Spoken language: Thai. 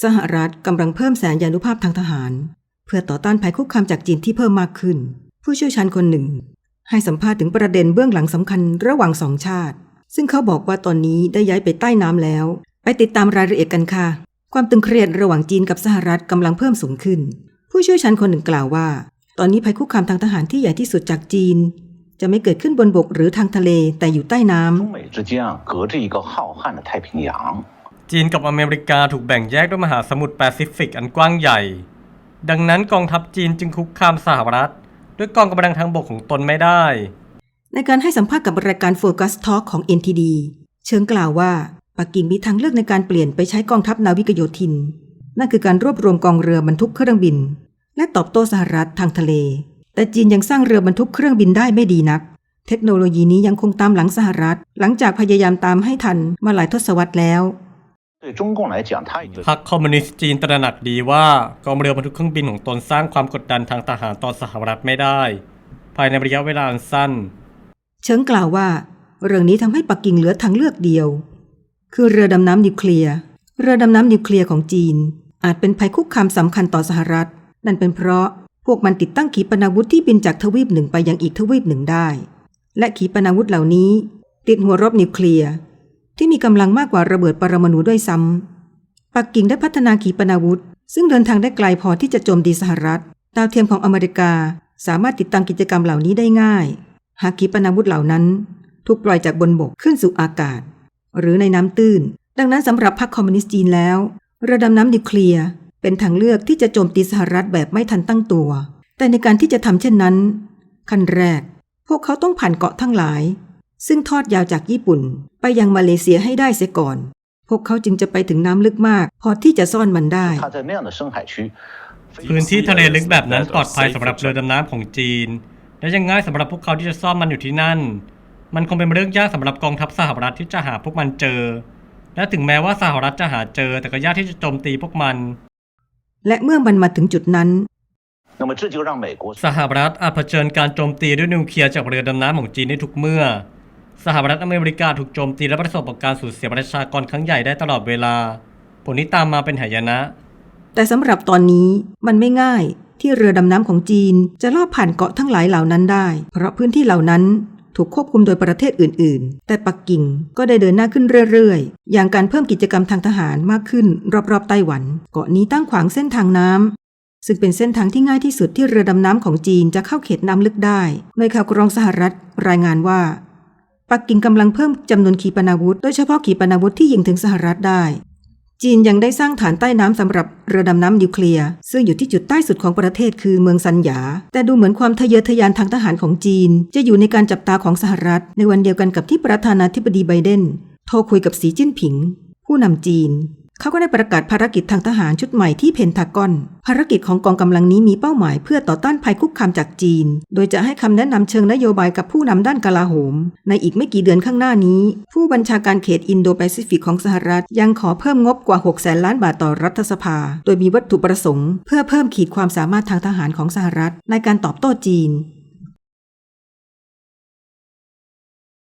สหรัฐกำลังเพิ่มแสนยานุภาพทางทหาร เพื่อต่อต้านภัยคุกคามจากจีนที่เพิ่มมากขึ้น ผู้เชี่ยวชาญคนหนึ่ง ให้สัมภาษณ์ถึงประเด็นเบื้องหลังสำคัญระหว่างสองชาติ ซึ่งเขาบอกว่าตอนนี้ได้ย้ายไปใต้น้ำแล้ว ไปติดตามรายละเอียดกันค่ะ ความตึงเครียดระหว่างจีนกับสหรัฐกำลังเพิ่มสูงขึ้น ผู้เชี่ยวชาญคนหนึ่งกล่าวว่า ตอนนี้ภัยคุกคามทางทหารที่ใหญ่ที่สุดจากจีน จะไม่เกิดขึ้นบนบกหรือทางทะเลแต่อยู่ใต้น้ำ จีนกับอเมริกาถูกแบ่งแยกด้วยมหาสมุทรแปซิฟิกอันกว้างใหญ่ ดังนั้นกองทัพจีนจึงคุกคามสหรัฐ ด้วยกองกำลังทางบกของตนไม่ได้ ในการให้สัมภาษณ์กับรายการโฟกัสทอล์กของ NTD เชิงกล่าวว่าปักกิ่งมีทางเลือกในการเปลี่ยนไปใช้กองทัพนาวิกโยธิน นั่นคือการรวบรวมกองเรือบรรทุกเครื่องบิน และตอบโต้สหรัฐทางทะเล แต่จีนยังสร้างเรือบรรทุกเครื่องบินได้ไม่ดีนัก เทคโนโลยีนี้ยังคงตามหลังสหรัฐ หลังจากพยายามตามให้ทันมาหลายทศวรรษแล้ว พรรคคอมมิวนิสต์จีนตระหนักดีว่ากองเรือบรรทุกเครื่องบินของตนสร้างความกดดันทางทหารต่อสหรัฐไม่ได้ ภายในระยะเวลาอันสั้นเชิงกล่าวว่า เรื่องนี้ทำให้ปักกิ่งเหลือทางเลือกเดียว คือเรือดำน้ำนิวเคลียร์เรือดำน้ำนิวเคลียร์ของจีน อาจเป็นภัยคุกคามสำคัญต่อสหรัฐ นั่นเป็นเพราะพวกมันติดตั้งขีปนาวุธที่บินจากทวีปหนึ่งไปยังอีกทวีปหนึ่งได้ และขีปนาวุธเหล่านี้ ติดหัวรบนิวเคลียร์ ที่มีกำลังมากกว่าระเบิดปรมาณูด้วยซ้ำปักกิ่งได้พัฒนาขีปนาวุธ ซึ่งเดินทางได้ไกลพอที่จะโจมตีสหรัฐ ดาวเทียมของอเมริกาสามารถติดตั้งกิจกรรมเหล่านี้ได้ง่าย หากขีปนาวุธเหล่านั้น ถูกปล่อยจากบนบกขึ้นสู่อากาศ หรือในน้ำตื้น ดังนั้นสำหรับพรรคคอมมิวนิสต์จีนแล้วเรือดำน้ำนิวเคลียร์เป็นทางเลือกที่จะโจมตีสหรัฐแบบไม่ทันตั้งตัว แต่ในการที่จะทำเช่นนั้น ขั้นแรก พวกเขาต้องผ่านเกาะทั้งหลาย ซึ่งทอดยาวจากญี่ปุ่น ไปยังมาเลเซียให้ได้เสียก่อน พวกเขาจึงจะไปถึงน้ำลึกมาก พอที่จะซ่อนมันได้พื้นที่ทะเลลึกแบบนั้นปลอดภัยสำหรับเรือดำน้ำของจีน และยังง่ายสำหรับพวกเขาที่จะซ่อนมันอยู่ที่นั่น มันคงเป็นเรื่องยากสำหรับกองทัพสหรัฐที่จะหาพวกมันเจอ และถึงแม้ว่าสหรัฐจะหาเจอ แต่ก็ยากที่จะโจมตีพวกมัน และเมื่อมันมาถึงจุดนั้นสหรัฐอาจเผชิญการโจมตีด้วยนิวเคลียร์จากเรือดำน้ำของจีนในทุกเมื่อ สหรัฐอเมริกาถูกโจมตีและประสบกับการสูญเสียประชากรครั้งใหญ่ได้ตลอดเวลา ผลที่ตามมาเป็นหายนะ แต่สำหรับตอนนี้มันไม่ง่ายที่เรือดำน้ำของจีนจะลอบผ่านเกาะทั้งหลายเหล่านั้นได้ เพราะพื้นที่เหล่านั้นถูกควบคุมโดยประเทศอื่น ๆ แต่ปักกิ่งก็ได้เดินหน้าขึ้นเรื่อย ๆ อย่างการเพิ่มกิจกรรมทางทหารมากขึ้นรอบๆไต้หวัน เกาะนี้ตั้งขวางเส้นทางน้ำซึ่งเป็นเส้นทางที่ง่ายที่สุดที่เรือดำน้ำของจีนจะเข้าเขตน้ำลึกได้โดยข่าวกรองสหรัฐรายงานว่า ปักกิ่งกำลังเพิ่มจำนวนขีปนาวุธ โดยเฉพาะขีปนาวุธที่ยิงถึงสหรัฐได้ จีนยังได้สร้างฐานใต้น้ำสำหรับเรือดำน้ำนิวเคลียร์ซึ่งอยู่ที่จุดใต้สุดของประเทศคือเมืองซันหยา แต่ดูเหมือนความทะเยอทะยานทางทหารของจีน จะอยู่ในการจับตาของสหรัฐ ในวันเดียวกันกับที่ประธานาธิบดีไบเดนโทรคุยกับสีจิ้นผิง ผู้นำจีน เขาก็ได้ประกาศภารกิจทางทหารชุดใหม่ที่เพนทากอน ภารกิจของกองกำลังนี้มีเป้าหมายเพื่อต่อต้านภัยคุกคามจากจีน โดยจะให้คำแนะนำเชิงนโยบายกับผู้นำด้านกลาโหม ในอีกไม่กี่เดือนข้างหน้านี้ ผู้บัญชาการเขตอินโดแปซิฟิกของสหรัฐ ยังขอเพิ่มงบกว่า6แสนล้านบาทต่อรัฐสภา โดยมีวัตถุประสงค์ เพื่อเพิ่มขีดความสามารถทางทหารของสหรัฐ ในการตอบโต้จีน